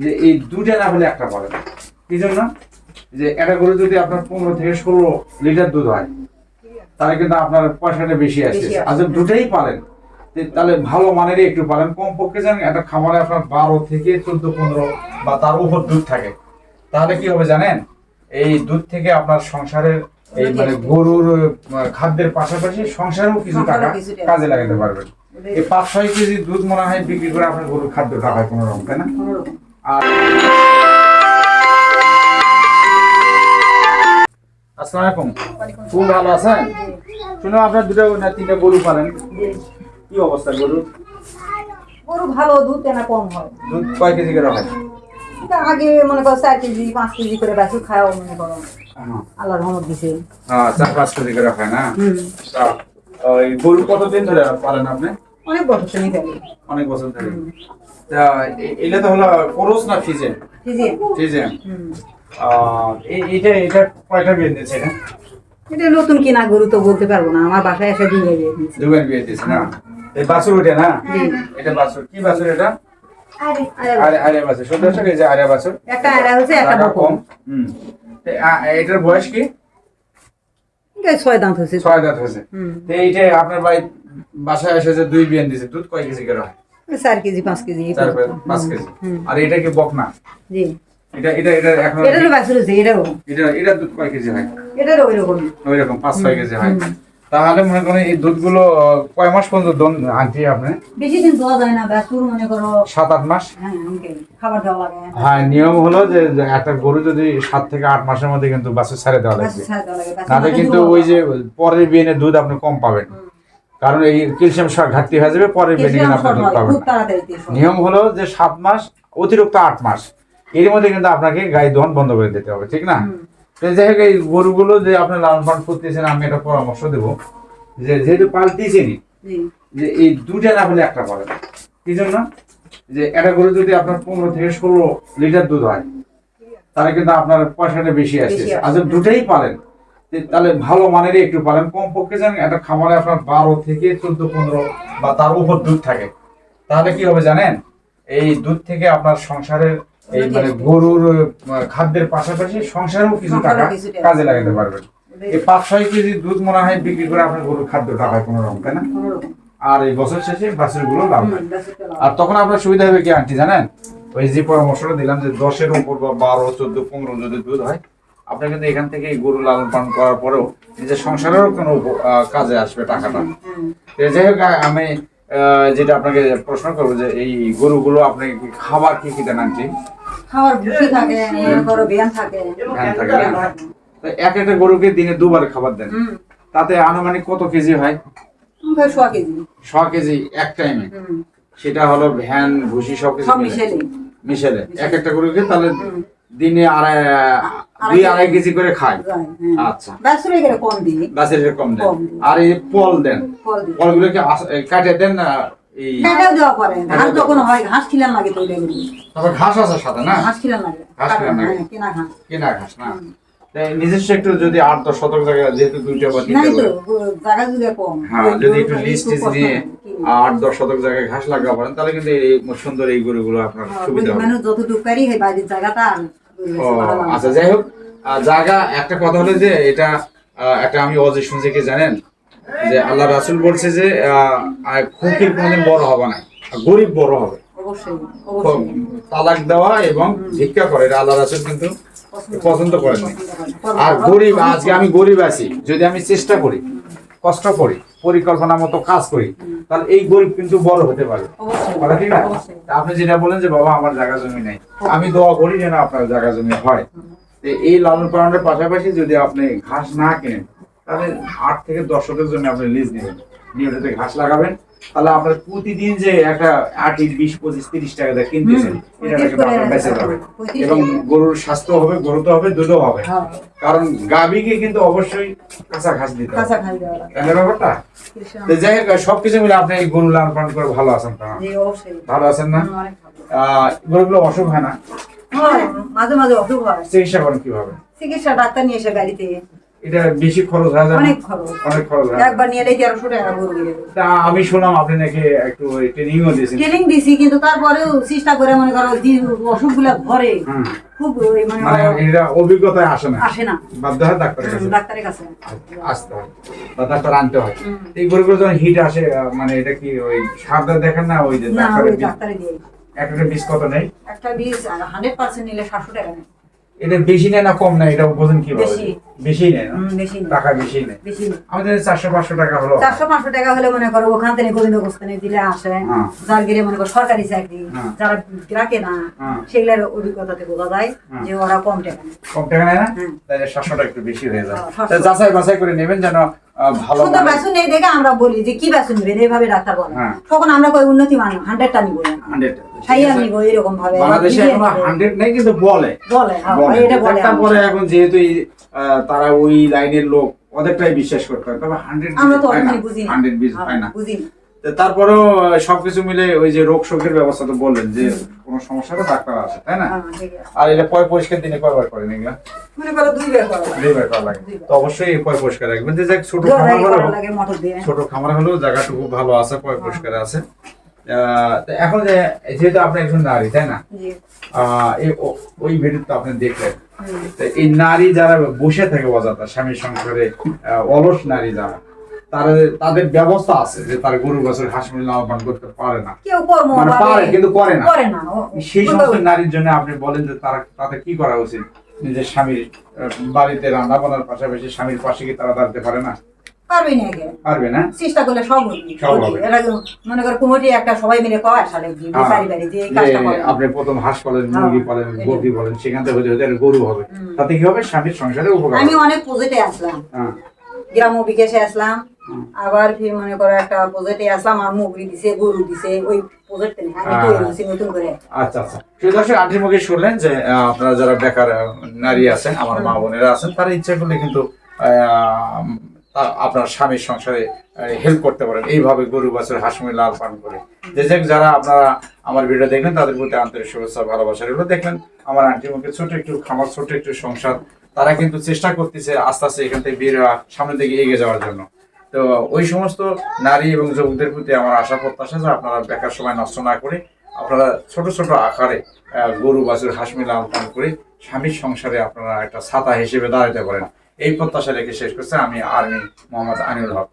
যে এই দুটা না হলে একটা পাবেন। কি জন্য? যে একটা গরু যদি আপনার পনেরো থেকে ষোলো লিটার দুধ হয় তাহলে কিন্তু আপনার পয়সাটা বেশি আসে আর যদি দুটাই পালেন তাহলে ভালো মানেরই একটু পালেন কম পক্ষে জানেন একটা খামারে আপনার বারো থেকে চোদ্দ পনেরো বা তার উপর দুধ থাকে। তাহলে কি হবে জানেন? এই দুধ থেকে আপনার সংসারের এই মানে গরুর খাদ্যের পাশাপাশি সংসারেও কিছু টাকা কাজে লাগাতে পারবেন। এই পাঁচ ছয় কেজি দুধ মনে হয় বিক্রি করে আপনার গরুর খাদ্যটা হয় কোনো রকম তাই না? আর আসসালামু আলাইকুম। খুব ভালো আছেন? শুনো আপনার দুটো না তিনটা গরু পালেন। কি অবস্থা গরু? গরু ভালো দুধ কেনা কম হয়। দুধ কয় কেজি করে হয়? আগে মনে করো চার কেজি পাঁচ কেজি করে বাছু খাওয়া মনে করো। আল্লাহ রহমত দিছে। হ্যাঁ চার পাঁচ কেজি করে হয় না? ওই গরু কতদিন ধরে পালেন আপনি? অনেক বছর শুনি ফেলে অনেক বছর ধরে তা এটা তো হলো কোরস না হুম। আহ, এই- এটা কয়টা বিয়ে দিয়েছে এটা? এটা নতুন কিনা গরু তো বলতে পারব না আমার বাসায় এসে দিয়ে দিয়ে দিয়েছে। দুবার বিয়ে দিয়েছে না? এই বাছুর ওটা না? এটা বাছুর। কি বাছুর এটা? আরে, আরে আরে বাছুর। পাচ্ছ যে আরে বাছুর। একটা আড়া হচ্ছে একটা কম। হুম। এটার বয়স কি? এটা ছয় দাঁত হচ্ছে ছয় দাঁত হয়েছে। তো এইটা আপনার ভাই বাসায় এসে যে দুই বিয়ান দিছে দুধ কয় কেজি করে হয়? চার কেজি পাঁচ কেজি পাঁচ কেজি। আর এটা কি বকনা? জি। এটা এটা এটা এখন এটারও বাছুর এটারও। এটা এটা দুধ কয় কেজি হয়? এটারও রকম ওই রকম পাঁচ ছয় কেজি হয়। তাহলে মনে করেন এই দুধগুলো কয় মাস পর্যন্ত দন আনটি আপনি? বেশি দিন দেওয়া যায় না বাছুর মনে করো। সাত আট মাস? হ্যাঁ খাবার দেওয়া লাগে। হ্যাঁ নিয়ম হলো যে একটা গরু যদি সাত থেকে আট মাসের মধ্যে কিন্তু বাছুর ছাড়ে দেওয়া লাগবে। লাগে তাহলে কিন্তু ওই যে পরের বিয়েনে দুধ আপনি কম পাবেন। কারণ এই ক্যালসিয়াম ঘাটতি হয়ে যাবে পরের বিয়েনে কিন্তু আপনি দুধ পাবেন দিয়ে নিয়ম হলো যে সাত মাস অতিরিক্ত আট মাস। এর মধ্যে কিন্তু আপনাকে গাই দহন বন্ধ করে দিতে হবে ঠিক না। তো যাই হোক এই গরুগুলো যে আপনি লালন পালন করতেছেন আমি একটা পরামর্শ দেবো। যে যেহেতু পাল্টিছেনি যে এই দুটা না হলে একটা পাবেন। কি জন্য? যে একটা গরু যদি আপনার পনেরো থেকে ষোলো লিটার দুধ হয় তাহলে কিন্তু আপনার পয়সাটা বেশি আসে। বেশি আসে, আর যদি দুটাই পালেন। তাহলে ভালো মানেরই একটু পালেন। কম পক্ষে জানেন একটা খামারে আপনার বারো থেকে চোদ্দ পনেরো বা তার উপর দুধ থাকে। তাহলে কি হবে জানেন? এই দুধ থেকে আপনার সংসারের এই মানে গরুর খাদ্যের পাশাপাশি সংসারেও কিছু টাকা কাজে লাগাতে পারবেন। এই পাঁচ ছয় কেজি দুধ মনে হয় বিক্রি করে আপনার গরুর খাদ্যটা হয় কোনো রকম তাই না? আর এই বছর শেষে বাছুরগুলো লাভ। আর তখন আপনার সুবিধা হবে কি আন্টি জানেন? ওই যে পরামর্শটা দিলাম যে দশের উপর বা বারো চোদ্দ পনেরো যদি দুধ হয় আপনি কিন্তু এখান থেকে এই গরু লালন পালন করার পরেও নিজের সংসারেরও কোনো কাজে আসবে টাকাটা। যাই হোক আমি আহ, যেটা আপনাকে প্রশ্ন করব যে এই গরুগুলো আপনি খাবার কি কি দেন আন্টি? খাওয়ার ভুসি থাকে মনে করো ব্যায়াম থাকে। এক একটা গরুকে দিনে দুবার খাবার দেন। তাতে আনুমানিক কত কেজি হয়? কেজি। ছ কেজি এক টাইমে। সেটা হলো ভ্যান ভুসি সব কিছু মিশেলে। মিশেলে। এক একটা গরুকে তাহলে দিনে আড়াই দুই আড়াই কেজি করে খায়। হ্যাঁ। আচ্ছা। কম দিই কম দেন আর এই পল দেন। পলগুলোকে কাটে দেন না এই দেওয়া পরে ঘাস যখন হয় ঘাস খিলান লাগে তো ওইটা তারপর ঘাস আছে সাথে না? ঘাস খিলান লাগে। ঘাস খিলান লাগে। হ্যাঁ, কেনা ঘাস। কেনা ঘাস না? নিজস্ব একটু যদি আট দশ শতক জায়গা যেহেতু দুইটা বা তিনটা নাই তো করে, গো- জায়গা যদি কম হ্যাঁ যদি একটু লিস্ট নিয়ে আট দশ শতক জায়গায় ঘাস লাগাতে পারেন তাহলে কিন্তু এই সুন্দর এই গরুগুলো আপনার হ্যাঁ, সুবিধা হবে। মানুষ যতটুকু পারি সেই বাইরের জায়গাটা ও, আচ্ছা যাই হোক জায়গা একটা কথা হলো যে এটা একটা আমি অজে শুনছি কি জানেন? যে আল্লাহ রাসুল বলছে যে ফকির কোনোদিন বড় হবে না গরিব বড় হবে। তালাক দেওয়া এবং ভিক্ষা করে আল্লাহ রাসুল কিন্তু পছন্দ করেন। আর গরিব আজকে আমি গরিব আছি যদি আমি চেষ্টা করি কষ্ট করি পরিকল্পনা মতো কাজ করি তাহলে এই গরিব কিন্তু বড় হতে পারে। অবশ্যই কথা ঠিক না? আপনি যেটা বলেন যে বাবা আমার জায়গা জমি নেই। আমি দোয়া করি যেন আপনার জায়গা জমি হয়। এই লালন পালনের পাশাপাশি যদি আপনি ঘাস না কেনেন তাহলে আট থেকে দশ শতক জমি আপনি লিজ নেবেন নিয়ে ওটাতে ঘাস লাগাবেন। তাহলে আপনার প্রতিদিন যে একটা আটি বিশ পঁচিশ তিরিশ টাকা দিয়ে কিনতেছেন এটা কিন্তু আপনার বেঁচে যাবে। এবং গরুর স্বাস্থ্য হবে গরু তো হবে দুধও হবে। হ্যাঁ, কারণ গাভীকে কিন্তু অবশ্যই কাঁচা ঘাস দিতে হবে। ব্যাপারটা? তো যাই হোক সবকিছু মিলে আপনি এই গরু লাল পালন করে ভালো আছেন তো? অবশ্যই। ভালো আছেন না? গরুগুলো অসুখ হয় না? হয়, মাঝে মাঝে অসুখ হয়। চিকিৎসা করেন কীভাবে? চিকিৎসা ডাক্তার নিয়ে এসে গাড়িতে এটা বেশি খরচ হয় অনেক খরচ। অনেক খরচ হয়। একবার নিয়ে এলে তেরোশো টাকা তা আমি শুনলাম আপনি নাকি একটু ট্রেনিংও দিয়েছেন। ট্রেনিং দিছি কিন্তু তারপরেও চেষ্টা করে মনে করো যে অসুখগুলা ধরে খুব মানে মানে এটা অভিজ্ঞতায় আসে না। আসে না। বাধ্য হয় ডাক্তারের কাছে। ডাক্তারের কাছে। আসতে হয়। বা ডাক্তার আনতে হয়। এই যখন হিট আসে মানে এটা কি ওই সারদার দেখেন না ওই যে ডাক্তারের ডাক্তারে দিয়ে একটা বিষ কত নেই একটা বিষ হান্ড্রেড পার্সেন্ট নিলে সাতশো টাকা নেয়। এটা বেশি নেয় না কম নেয়? এটা বোঝেন কীভাবে? বেশি। বেশি নেয় না? বেশি টাকা বেশি নেয়? আমাদের চারশো পাঁচশো টাকা হলো। চারশো পাঁচশো টাকা হলে মনে করো ওখান থেকে গোবিন্দ গোস্তানে দিলে আসে। হ্যাঁ। যার মনে করো সরকারি চাকরি। হ্যাঁ। যারা রাখে না হ্যাঁ। সেগুলোর অভিজ্ঞতাতে বোঝা যায়। যে ওরা কম টাকা কম টাকা নেয় না। তাহলে সাতশোটা একটু বেশি হয়ে যায়। যাচাই বাছাই করে নেবেন যেন ভালো মানের- বেসন নেই দেখে আমরা বলি যে কি বেসন নেবেন? এইভাবে ডাক্তার বলে। হ্যাঁ। তখন আমরা কই উন্নতি মান হান্ড্রেডটা নিবো না 100 ছাইয়া এরকম ভাবে। বাংলাদেশে এখনও হান্ড্রেড নেই কিন্তু বলে। বলে হ্যাঁ, এটা বলে তারপরে এখন যেহেতু তারা ওই লাইনের লোক ওদেরটাই বিশ্বাস করতে হয়। তবে হান্ড্রেড আমরা তো অনেক বুঝি হান্ড্রেড বিশ হ্যাঁ, হয় না। বুঝি তারপরেও সবকিছু মিলে ওই যে রোগ শোকের ব্যবস্থা তো বললেন যে কোনো সমস্যা হলে ডাক্তার আছে তাই না? হ্যাঁ। আর এটা পয় পরিষ্কার দিনে কয়বার করেন এগুলা করো দুইবার লাগে। তো অবশ্যই পয় পরিষ্কার রাখবেন। যে ছোট খামার হলেও ছোট খামার হলেও জায়গাটুকু ভালো আছে পয় পরিষ্কার আছে। তো এখন যে যেহেতু আপনি একজন নারী তাই না? ওই ভিডিও তো আপনি দেখলেন। এই নারী যারা বসে থাকে অজাতা স্বামীর সংসারে অলস নারী যারা তারা তাদের ব্যবস্থা আছে যে তার গরু বছর হাঁস মুরগি লালন করতে পারে না। মানে পারে কিন্তু করে না। সেই সমস্ত নারীর জন্য আপনি বলেন যে তারা তাদের কি করা উচিত? নিজের স্বামীর বাড়িতে রান্না বান্নার পাশাপাশি স্বামীর পাশে কি তারা দাঁড়াতে পারে না? পারবে না একে পারবে না? চেষ্টা করলে সব হবে। মনে করো কুমটি একটা সবাই মিলে কয় সালে হ্যাঁ, বাড়ি বাড়ি যে কাজটা করে। আপনি প্রথম হাঁস পালেন হ্যাঁ, মুরগি পালেন বলেন সেখান থেকে হতে হতে গরু হবে। তাতে কি হবে? স্বামীর সংসারে উপকার আমি অনেক আসলাম। হ্যাঁ, গ্রাম বিকাশে আসলাম। আবার ফির মনে করো একটা প্রজেক্টে আসলাম আর মুগরি দিছে গরু দিছে ওই প্রজেক্টে আমি। তৈরি হয়েছি নতুন করে। আচ্ছা আচ্ছা। সেই দর্শক আন্টির মুখে শুনলেন যে আপনারা যারা বেকার নারী আছেন আমার মা বোনেরা আছেন তারা ইচ্ছা করলে কিন্তু আপনার স্বামীর সংসারে হেল্প করতে পারেন। এইভাবে গরু, বাছুর, হাঁস, মুরগি লাল পান করে। যে যে যারা আপনারা আমার ভিডিও দেখলেন, তাদের প্রতি আন্তরিক শুভেচ্ছা, ভালোবাসা রইল। দেখলেন, আমার আন্টির মুখে ছোট একটু খামার ছোট একটু সংসার। তারা কিন্তু চেষ্টা করতেছে আস্তে আস্তে এখান থেকে বের সামনের দিকে এগিয়ে যাওয়ার জন্য। তো ওই সমস্ত নারী এবং যুবকদের প্রতি আমার আশা, প্রত্যাশা যে আপনারা বেকার সময় নষ্ট না করে, আপনারা ছোট ছোট আকারে গরু, বাছুর, হাঁস মিলা পালন করে স্বামীর সংসারে আপনারা একটা ছাতা হিসেবে দাঁড়াতে পারেন। এই প্রত্যাশা রেখে শেষ করছে। আমি আর্মি মোহাম্মদ আনিউল হক।